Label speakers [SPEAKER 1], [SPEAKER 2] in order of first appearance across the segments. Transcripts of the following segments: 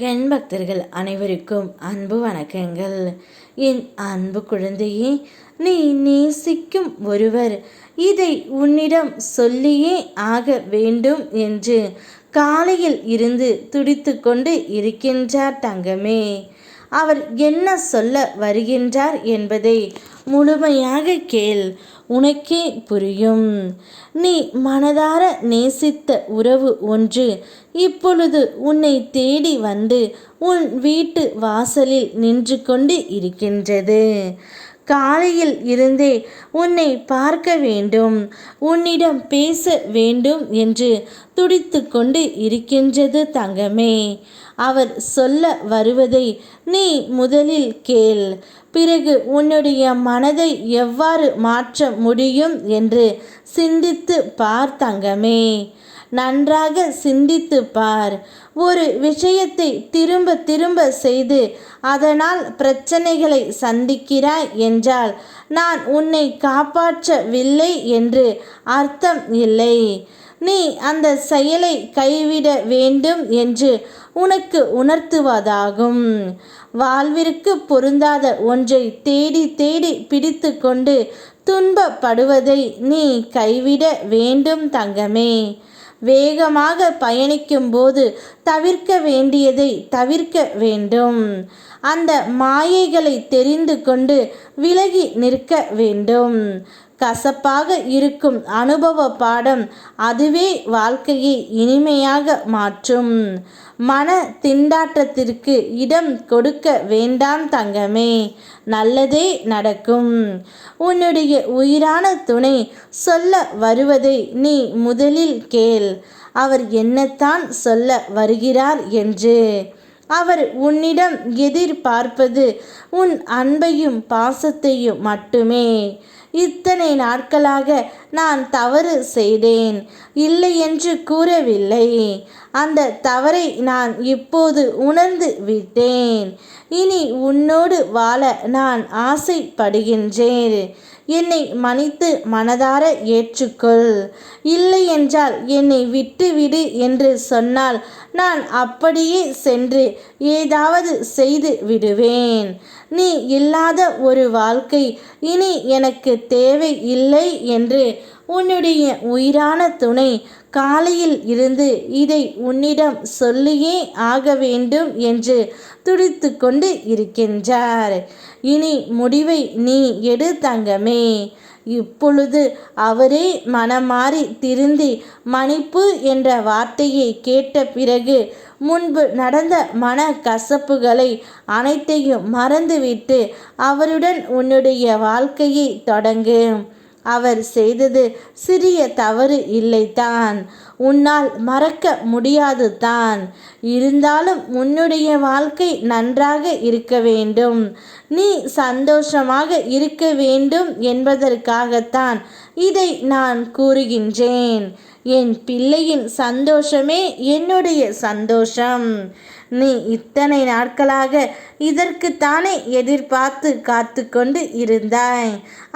[SPEAKER 1] முருகன் பக்தர்கள் அனைவருக்கும் அன்பு வணக்கங்கள். என் அன்பு குழந்தையே நீ நேசிக்கும் ஒருவர் இதை உன்னிடம் சொல்லியே ஆக வேண்டும் என்று காலையில் இருந்து துடித்து கொண்டு இருக்கின்றார் தங்கமே. அவர் என்ன சொல்ல வருகின்றார் என்பதை முழுமையாக கேள். உனக்கே புரியும். நீ மனதார நேசித்த உறவு ஒன்று. இப்பொழுது உன்னை தேடி வந்து உன் வீட்டு வாசலில் நின்று கொண்டு இருக்கின்றது. காலையில் இருந்தே உன்னை பார்க்க வேண்டும். உன்னிடம் பேச வேண்டும் என்று துடித்து கொண்டு இருக்கின்றது தங்கமே. அவர் சொல்ல வருவதை நீ முதலில் கேள். பிறகு உன்னுடைய மனதை எவ்வாறு மாற்ற முடியும் என்று சிந்தித்து பார் தங்கமே. நன்றாக சிந்தித்து பார் ஒரு விஷயத்தை திரும்ப திரும்ப செய்து அதனால் பிரச்சனைகளை சந்திக்கிறாய் என்றால் நான் உன்னை காப்பாற்றவில்லை என்று அர்த்தம் இல்லை. நீ அந்த செயலை கைவிட வேண்டும் என்று உனக்கு உணர்த்துவதாகும். வாழ்விற்கு பொருந்தாத ஒன்றை தேடி தேடி பிடித்து கொண்டு துன்பப்படுவதை நீ கைவிட வேண்டும் தங்கமே. வேகமாக பயணிக்கும் போது தவிர்க்க வேண்டியதை தவிர்க்க வேண்டும். அந்த மாயைகளை தெரிந்து கொண்டு விலகி நிற்க வேண்டும். கசப்பாக இருக்கும் அனுபவ பாடம் அதுவே வாழ்க்கையை இனிமையாக மாற்றும். மன திண்டாட்டத்திற்கு இடம் கொடுக்க வேண்டாம் தங்கமே நல்லதே நடக்கும். உன்னுடைய உயிரான துணை சொல்ல வருவதை நீ முதலில் கேள். அவர் என்னத்தான் சொல்ல வருகிறார் என்று. அவர் உன்னிடம் எதிர்பார்ப்பது உன் அன்பையும் பாசத்தையும் மட்டுமே. இத்தனை நாட்களாக நான் தவறு செய்தேன். இல்லை என்று கூறவில்லை. அந்த தவறை நான் இப்போது உணர்ந்து விட்டேன். இனி உன்னோடு வாழ நான் ஆசைப்படுகின்றேன். என்னை மன்னித்து மனதார ஏற்றுக்கொள். இல்லை என்றால் என்னை விட்டுவிடு என்று சொன்னால் நான் அப்படியே சென்று ஏதாவது செய்து விடுவேன். நீ இல்லாத ஒரு வாழ்க்கை இனி எனக்கு தேவை இல்லை என்று உன்னுடைய உயிரான துணை காலையில் இருந்து இதை உன்னிடம் சொல்லியே ஆக வேண்டும் என்று துடித்து கொண்டு இருக்கின்றார். இனி முடிவை நீ எடு தங்கமே. இப்பொழுது அவரே மனமாறி திருந்தி மன்னிப்பு என்ற வார்த்தையை கேட்ட பிறகு முன்பு நடந்த மன கசப்புகளை அனைத்தையும் மறந்துவிட்டு அவருடன் உன்னுடைய வாழ்க்கையை தொடங்கு. அவர் செய்தது சிறிய தவறு இல்லைத்தான். உன்னால் மறக்க முடியாது தான் இருந்தாலும் உன்னுடைய வாழ்க்கை நன்றாக இருக்க வேண்டும். நீ சந்தோஷமாக இருக்க வேண்டும் என்பதற்காகத்தான் இதை நான் கூறுகின்றேன். என் பிள்ளையின் சந்தோஷமே என்னுடைய சந்தோஷம். நீ இத்தனை நாட்களாக இதற்குத்தானே எதிர்பார்த்து காத்து கொண்டு இருந்தாய்.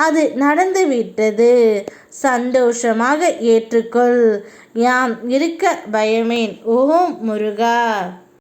[SPEAKER 1] அது நடந்துவிட்டது. சந்தோஷமாக ஏற்றுக்கொள். யாம் இருக்க பயமேன். ஓம் முருகா.